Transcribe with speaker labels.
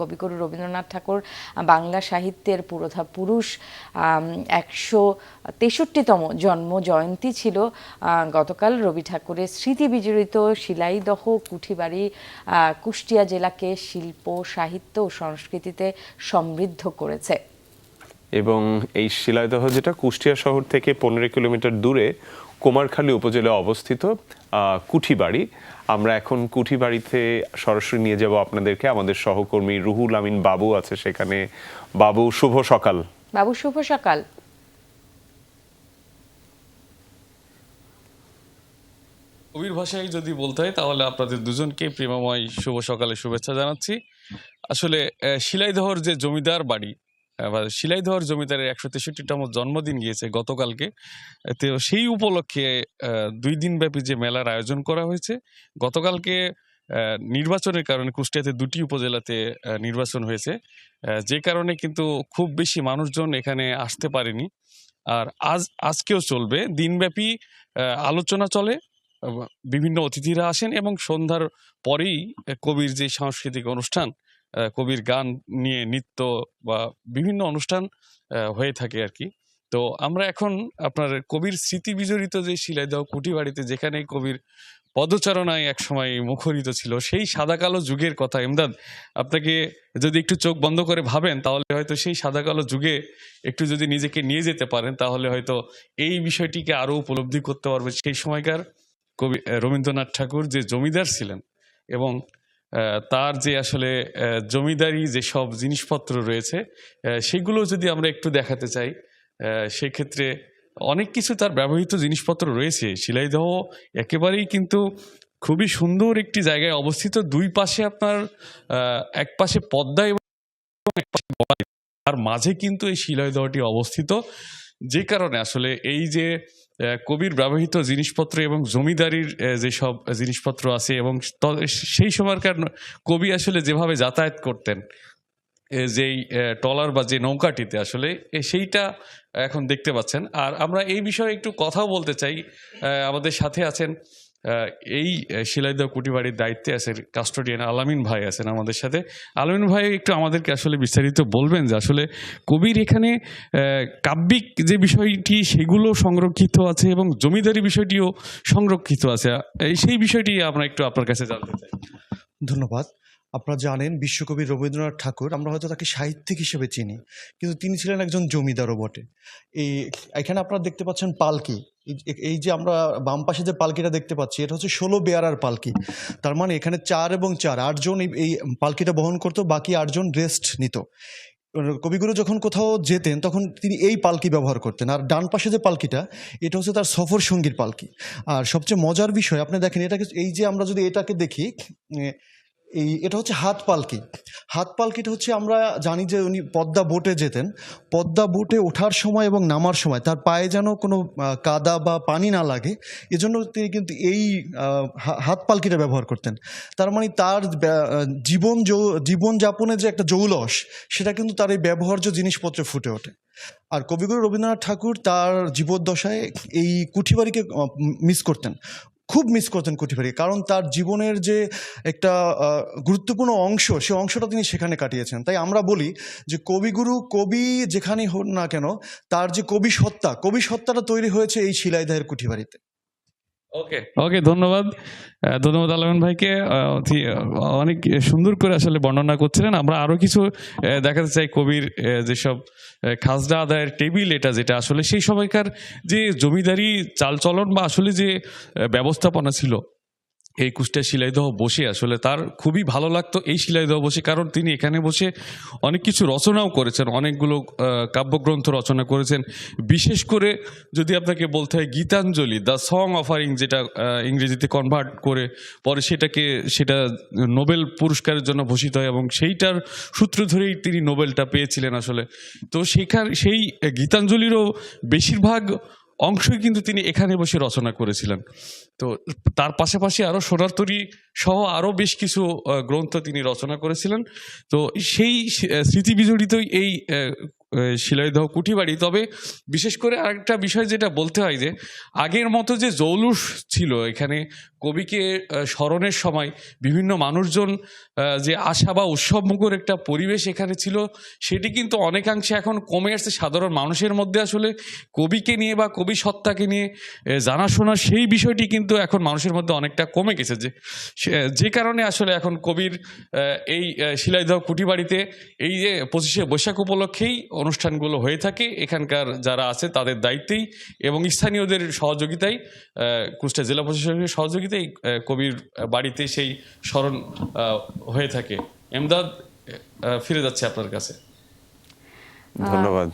Speaker 1: কবিগুরু রবীন্দ্রনাথ ঠাকুর, বাংলা সাহিত্যের পুরোধা পুরুষ একশো তেষট্টিতম জন্ম জয়ন্তী ছিল গতকাল রবি ঠাকুরের স্মৃতি বিজড়িত শিলাইদহ কুঠিবাড়ি কুষ্টিয়া জেলাকে শিল্প, সাহিত্য ও সংস্কৃতিতে সমৃদ্ধ করেছে।
Speaker 2: এবং এই শিলাইদহ যেটা কুষ্টিয়া শহর থেকে পনেরো কিলোমিটার দূরে কুমারখালী উপজেলায় অবস্থিত আহ, কুঠিবাড়ি। আমরা এখন কুঠিবাড়িতে সরাসরি নিয়ে যাব আপনাদেরকে। আমাদের সহকর্মী রুহুল আমিন বাবু আছে সেখানে। বাবু শুভ সকাল।
Speaker 1: বাবু শুভ সকাল।
Speaker 3: কবির ভাষায় যদি বলতে হয় তাহলে আপনাদের দুজনকে প্রেমময় শুভ সকালে শুভেচ্ছা জানাচ্ছি। আসলে শিলাইদহর যে জমিদার বাড়ি বা শিলাইদহর জমিদারের একশো তেষট্টিতম জন্মদিন গিয়েছে গতকালকে। তো সেই উপলক্ষে দুই দিন ব্যাপী যে মেলার আয়োজন করা হয়েছে, গতকালকে নির্বাচনের কারণে কুষ্টিয়াতে দুটি উপজেলাতে নির্বাচন হয়েছে। যে কারণে কিন্তু খুব বেশি মানুষজন এখানে আসতে পারেনি। আর আজ, আজকেও চলবে। দিনব্যাপী আলোচনা চলে বিভিন্ন অতিথিরা আসেন এবং সন্ধ্যার পরেই কবির যে সাংস্কৃতিক অনুষ্ঠান কবির গান নিয়ে নৃত্য বা বিভিন্ন অনুষ্ঠান হয়ে থাকে আর কি। তো আমরা এখন আপনার কবির স্মৃতি বিজড়িত যে শিলাইদহ কুটি বাড়িতে যেখানে কবির পদচারণায় একসময় মুখরিত ছিল, সেই সাদা কালো যুগের কথা। এমদাদ আপনাকে যদি একটু চোখ বন্ধ করে ভাবেন, তাহলে হয়তো সেই সাদা কালো যুগে একটু যদি নিজেকে নিয়ে যেতে পারেন, তাহলে হয়তো এই বিষয়টিকে আরও উপলব্ধি করতে পারবে সেই সময়কার কবি রবীন্দ্রনাথ ঠাকুর যে জমিদার ছিলেন এবং তার যে আসলে জমিদারি যেসব জিনিসপত্র রয়েছে সেগুলো যদি আমরা একটু দেখাতে চাই সেক্ষেত্রে অনেক কিছু তার ব্যবহৃত জিনিসপত্র রয়েছে। শিলাইদহ একেবারেই কিন্তু খুবই সুন্দর একটি জায়গায় অবস্থিত। দুই পাশে আপনার এক পাশে পদ্মা এবং তার মাঝে কিন্তু এই শিলাইদহটি অবস্থিত। যে কারণে আসলে এই যে কবির ব্যবহৃত জিনিসপত্র এবং জমিদারির যেসব জিনিসপত্র আছে এবং সেই সময়কার কবি আসলে যেভাবে যাতায়াত করতেন যেই টলার বা যে নৌকাটিতে আসলে সেইটা এখন দেখতে পাচ্ছেন। আর আমরা এই বিষয়ে একটু কথাও বলতে চাই। আমাদের সাথে আছেন এই আহ, শিলাইদহ কুটিবাড়ির দায়িত্বে আছেন কাস্টোডিয়ান আলামিন ভাই আছেন আমাদের সাথে। আলামিন ভাই একটু আমাদেরকে আসলে বিস্তারিত বলবেন যে আসলে কবির এখানে কাব্যিক যে বিষয়টি সেগুলো সংরক্ষিত আছে এবং জমিদারি বিষয়টিও সংরক্ষিত আছে। এই সেই বিষয়টি আমরা একটু আপনার কাছে জানতে চাই।
Speaker 4: ধন্যবাদ। আপনারা জানেন, বিশ্বকবি রবীন্দ্রনাথ ঠাকুর আমরা হয়তো তাকে সাহিত্যিক হিসেবে চিনি, কিন্তু তিনি ছিলেন একজন জমিদারও বটে। এই এখানে আপনারা দেখতে পাচ্ছেন পালকি। এই- যে আমরা বাম পাশে যে পালকিটা দেখতে পাচ্ছি, এটা হচ্ছে ষোলো বেয়ারার পালকি। তার মানে এখানে চার এবং চার, আটজন এই- পালকিটা বহন করতো, বাকি আটজন রেস্ট নিত। কবিগুরু যখন কোথাও যেতেন, তখন তিনি এই পালকি ব্যবহার করতেন। আর ডান পাশে যে পালকিটা, এটা হচ্ছে তার সফর সঙ্গীর পালকি। আর সবচেয়ে মজার বিষয়, আপনি দেখেন, এটাকে, এই যে আমরা যদি এটাকে দেখি এই, এটা হচ্ছে হাত পালকি। হাত পালকিটা হচ্ছে আমরা জানি যে উনি পদ্মা বোটে যেতেন। পদ্মা বোটে ওঠার সময় এবং নামার সময় তার পায়ে যেন কোনো কাদা বা পানি না লাগে, এজন্য তিনি কিন্তু এই হাত পালকিটা ব্যবহার করতেন। তার মানে তার জীবন যৌ- জীবনযাপনের যে একটা জৌলস, সেটা কিন্তু তার এই ব্যবহার্য জিনিসপত্রে ফুটে ওঠে। আর কবিগুরু রবীন্দ্রনাথ ঠাকুর তার জীবদ্দশায় এই কুঠিবাড়িকে মিস করতেন। খুব মিস করতেন কুঠিবাড়ি কারণ তার জীবনের যে একটা গুরুত্বপূর্ণ অংশ, সে অংশটা তিনি সেখানে কাটিয়েছেন। তাই আমরা বলি যে কবিগুরু, কবি যেখানেই হোক না কেন, তার যে কবি সত্তা, কবি সত্তাটা তৈরি হয়েছে এই শিলাইদাহের কুঠিবাড়িতে
Speaker 3: ওকে ওকে ধন্যবাদ। ধন্যবাদ আলমান ভাইকে। অনেক সুন্দর করে আসলে বর্ণনা করছিলেন। আমরা আরও কিছু দেখাতে চাই কবির যেসব খাজনা আদায়ের টেবিল এটা যেটা আসলে সেই সময়কার যে জমিদারি চালচলন বা আসলে যে ব্যবস্থাপনা ছিল এই কুষ্টিয়া শিলাইদহ বসে আসলে তার খুবই ভালো লাগতো এই শিলাইদহ বসে, কারণ তিনি এখানে বসে অনেক কিছু রচনাও করেছেন, অনেকগুলো কাব্যগ্রন্থ রচনা করেছেন। বিশেষ করে যদি আপনাকে বলতে হয় গীতাঞ্জলি, দ্য সং অফারিং যেটা ইংরেজিতে কনভার্ট করে পরে সেটাকে, সেটা নোবেল পুরস্কারের জন্য ভূষিত হয় এবং সেইটার সূত্র ধরেই তিনি নোবেলটা পেয়েছিলেন আসলে। তো সেখান, সেই গীতাঞ্জলিরও বেশিরভাগ অংশই কিন্তু তিনি এখানে বসে রচনা করেছিলেন। তো তার পাশাপাশি আরও সোনারতরী সহ আরও বেশ কিছু গ্রন্থ তিনি রচনা করেছিলেন। তো সেই স্মৃতিবিজড়িতই স্মৃতি বিজড়িতই এই শিলাইদহ কুঠিবাড়ি। তবে বিশেষ করে আরেকটা বিষয় যেটা বলতে হয় যে, আগের মতো যে জৌলুস ছিল এখানে, কবিকে স্মরণের সময় বিভিন্ন মানুষজন যে আশা বা উৎসবমুখর একটা পরিবেশ এখানে ছিল, সেটি কিন্তু অনেকাংশে এখন কমে আসছে। সাধারণ মানুষের মধ্যে আসলে কবিকে নিয়ে বা কবি সত্তাকে নিয়ে জানাশোনা সেই বিষয়টি কিন্তু এখন মানুষের মধ্যে অনেকটা কমে গেছে যে যে কারণে আসলে এখন কবির এই শিলাইদহ কুঠিবাড়িতে এই যে পঁচিশে বৈশাখ উপলক্ষেই অনুষ্ঠানগুলো হয়ে থাকে এখানকার যারা আছে তাদের দায়িত্বেই এবং স্থানীয়দের সহযোগিতায় আহ, কুষ্টিয়া জেলা প্রশাসনের সহযোগিতায় আহ, কবির বাড়িতে সেই স্মরণ আহ, হয়ে থাকে। এমদাদ আহ, ফিরে যাচ্ছে আপনার কাছে।
Speaker 2: ধন্যবাদ।